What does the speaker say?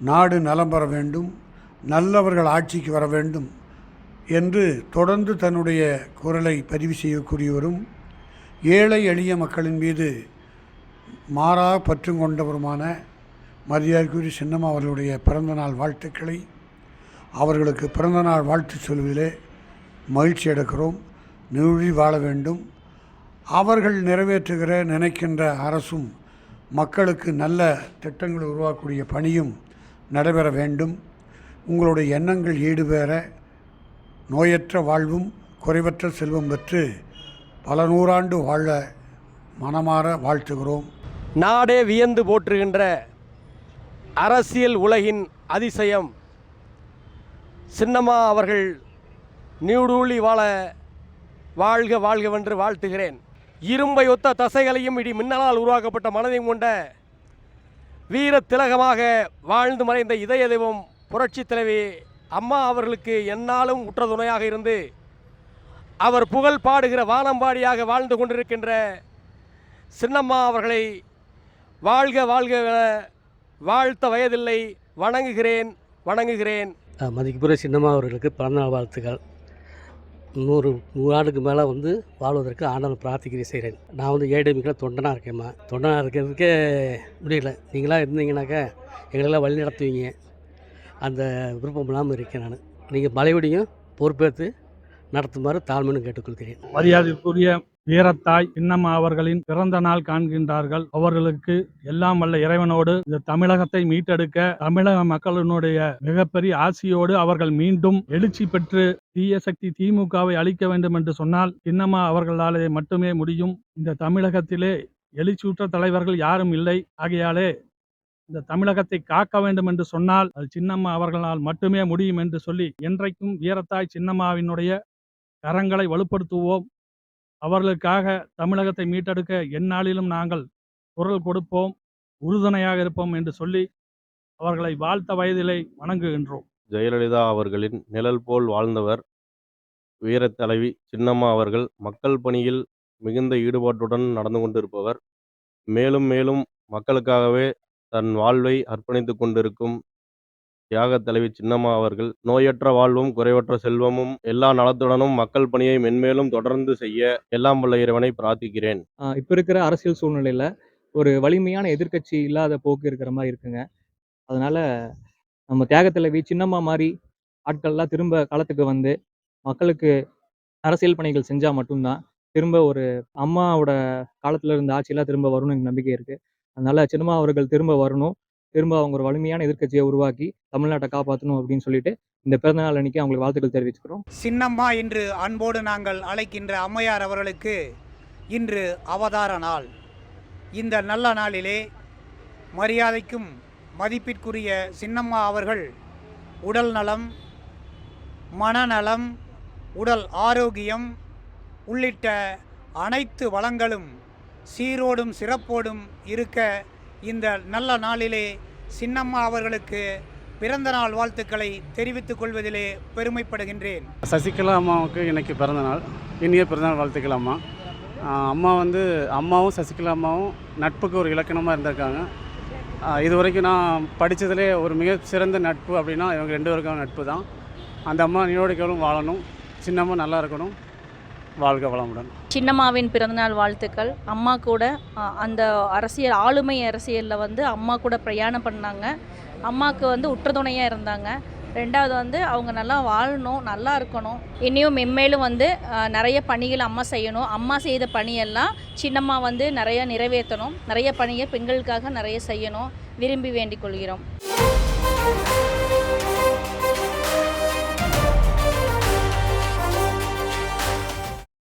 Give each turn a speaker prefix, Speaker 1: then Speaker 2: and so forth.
Speaker 1: நாடு நலம் பெற வேண்டும் நல்லவர்கள் ஆட்சிக்கு வர வேண்டும் என்று தொடர்ந்து தன்னுடைய குரலை பதிவு செய்யக்கூடியவரும் ஏழை எளிய மக்களின் மீது மாறா பற்று கொண்டவருமான மரியாதைக்குரிய சின்னம்மா அவர்களுடைய பிறந்தநாள் வாழ்த்துக்களை. அவர்களுக்கு பிறந்தநாள் வாழ்த்து சொல்வதிலே மகிழ்ச்சி எடுக்கிறோம் நிழி வாழ வேண்டும். அவர்கள் நிறைவேற்றுகிற நினைக்கின்ற அரசும் மக்களுக்கு நல்ல திட்டங்களை உருவாக்கக்கூடிய பணியும் நடைபெற வேண்டும். உங்களுடைய எண்ணங்கள் ஈடுபெற நோயற்ற வாழ்வும் குறைவற்ற செல்வம் பெற்று பல நூறாண்டு வாழ மனமாற வாழ்த்துகிறோம்.
Speaker 2: நாடே வியந்து போற்றுகின்ற அரசியல் உலகின் அதிசயம். சின்னம்மா அவர்கள் நியூடூலி வாழ வாழ்க வாழ்கவென்று வாழ்த்துகிறேன். இரும்பை ஒத்த தசைகளையும் இடி மின்னலால் உருவாக்கப்பட்ட மனதையும் கொண்ட வீர திலகமாக வாழ்ந்து மறைந்த இதய தெய்வம் புரட்சி தலைவி அம்மா அவர்களுக்கு என்னாலும் உற்ற துணையாக இருந்து அவர் புகழ் பாடுகிற வானம்பாடியாக வாழ்ந்து கொண்டிருக்கின்ற சின்னம்மா அவர்களை வாழ்க வாழ்க வாழ்த்த வயதில்லை வணங்குகிறேன் வணங்குகிறேன்.
Speaker 3: அஹ் சின்னம்மா அவர்களுக்கு பிறந்தநாள் வாழ்த்துக்கள். நூறு நூறு ஆண்டுக்கு மேலே வந்து வாழ்வதற்கு ஆண்டவன் பிரார்த்திக்கிறேன் செய்கிறேன். நான் வந்து ஏடிஎம்கில் தொண்டனாக இருக்கேம்மா. தொண்டனாக இருக்கிறதுக்கே முடியல. நீங்களாம் இருந்தீங்கன்னாக்கா எங்களெல்லாம் வழி நடத்துவீங்க. அந்த விருப்பம் இல்லாமல் இருக்கேன் நான். நீங்கள் மலைவடியும் பொறுப்பேற்று நடத்துமாறு தாழ்மைன்னு கேட்டுக்கொள்கிறேன்.
Speaker 4: மரியாதைக்குரிய வீரத்தாய் சின்னம்மா அவர்களின் பிறந்த நாள் காண்கின்றார்கள். அவர்களுக்கு எல்லாம் வல்ல இறைவனோடு இந்த தமிழகத்தை மீட்டெடுக்க தமிழக மக்களினுடைய மிகப்பெரிய ஆசியோடு அவர்கள் மீண்டும் எழுச்சி பெற்று தீய சக்தி திமுகவை அழிக்க வேண்டும் என்று சொன்னால் சின்னம்மா அவர்களாலே மட்டுமே முடியும். இந்த தமிழகத்திலே எழுச்சியுற்ற தலைவர்கள் யாரும் இல்லை. ஆகையாலே இந்த தமிழகத்தை காக்க வேண்டும் என்று சொன்னால் அது சின்னம்மா அவர்களால் மட்டுமே முடியும் என்று சொல்லி என்றைக்கும் வீரத்தாய் சின்னம்மாவினுடைய கரங்களை வலுப்படுத்துவோம். அவர்களுக்காக தமிழகத்தை மீட்டெடுக்க எந்நாளிலும் நாங்கள் குரல் கொடுப்போம் உறுதுணையாக இருப்போம் என்று சொல்லி அவர்களை வாழ்த்த வயதிலே வணங்குகின்றோம்.
Speaker 5: ஜெயலலிதா அவர்களின் நிழல் போல் வாழ்ந்தவர் வீரத்தலைவி சின்னம்மா அவர்கள் மக்கள் பணியில் மிகுந்த ஈடுபாட்டுடன் நடந்து கொண்டிருப்பவர். மேலும் மேலும் மக்களுக்காகவே தன் வாழ்வை அர்ப்பணித்து கொண்டிருக்கும் தியாக தலைவி சின்னம்மா அவர்கள் நோயற்ற வாழ்வும் குறைவற்ற செல்வமும் எல்லா நலத்துடனும் மக்கள் பணியை மென்மேலும் தொடர்ந்து செய்ய எல்லாம் உள்ள இறைவனை பிரார்த்திக்கிறேன்.
Speaker 6: இப்போ இருக்கிற அரசியல் சூழ்நிலையில் ஒரு வலிமையான எதிர்க்கட்சி இல்லாத போக்கு இருக்கிற மாதிரி இருக்குங்க. அதனால நம்ம தியாகத்தலைவி சின்னம்மா மாதிரி ஆட்கள்லாம் திரும்ப காலத்துக்கு வந்து மக்களுக்கு அரசியல் பணிகள் செஞ்சால் மட்டும்தான் திரும்ப ஒரு அம்மாவோட காலத்துல இருந்த ஆட்சியெல்லாம் திரும்ப வரணும் எனக்கு நம்பிக்கை இருக்கு. அதனால சின்னம்மா அவர்கள் திரும்ப வரணும். திரும்ப அவங்க ஒரு வலிமையான எதிர்க்கட்சியை உருவாக்கி தமிழ்நாட்டை காப்பாற்றணும் அப்படின்னு சொல்லிட்டு இந்த பிறந்தநாள் அன்னைக்கு அவங்களுக்கு வாழ்த்துக்கள் தெரிவிச்சுக்கிறோம்.
Speaker 7: சின்னம்மா என்று அன்போடு நாங்கள் அழைக்கின்ற அம்மையார் அவர்களுக்கு இன்று அவதார நாள். இந்த நல்ல நாளிலே மரியாதைக்கும் மதிப்பிற்குரிய சின்னம்மா அவர்கள் உடல் நலம் மனநலம் உடல் ஆரோக்கியம் உள்ளிட்ட அனைத்து வளங்களும் சீரோடும் சிறப்போடும் இருக்க இந்த நல்ல நாளிலே சின்னம்மா அவர்களுக்கு பிறந்த நாள் வாழ்த்துக்களை தெரிவித்துக் கொள்வதிலே பெருமைப்படுகின்றேன்.
Speaker 8: சசிகலா அம்மாவுக்கு இன்னைக்கு பிறந்த நாள் இனிய பிறந்தநாள் வாழ்த்துக்கள் அம்மா. அம்மா வந்து அம்மாவும் சசிகலா அம்மாவும் நட்புக்கு ஒரு இலக்கணமாக இருந்திருக்காங்க. இது வரைக்கும் நான் படித்ததுலே ஒரு மிக சிறந்த நட்பு அப்படின்னா இவங்க ரெண்டு பேருக்கான நட்பு தான் அந்த அம்மா நீரோடிக்கலும் வாழணும். சின்னம்மா நல்லா இருக்கணும். வாழ்க வளமுடன்.
Speaker 9: சின்னம்மாவின் பிறந்தநாள் வாழ்த்துக்கள். அம்மா கூட அந்த அரசியல் ஆளுமை அரசியலில் வந்து அம்மா கூட பிரயாணம் பண்ணாங்க. அம்மாவுக்கு வந்து உற்றதுணையாக இருந்தாங்க. ரெண்டாவது வந்து அவங்க நல்லா வாழணும் நல்லா இருக்கணும். இனியும் மென்மேலும் வந்து நிறைய பணிகள் அம்மா செய்யணும். அம்மா செய்த பணியெல்லாம் சின்னம்மா வந்து நிறைய நிறைவேற்றணும். நிறைய பணியை பெண்களுக்காக நிறைய செய்யணும். விரும்பி வேண்டிக் கொள்கிறோம்.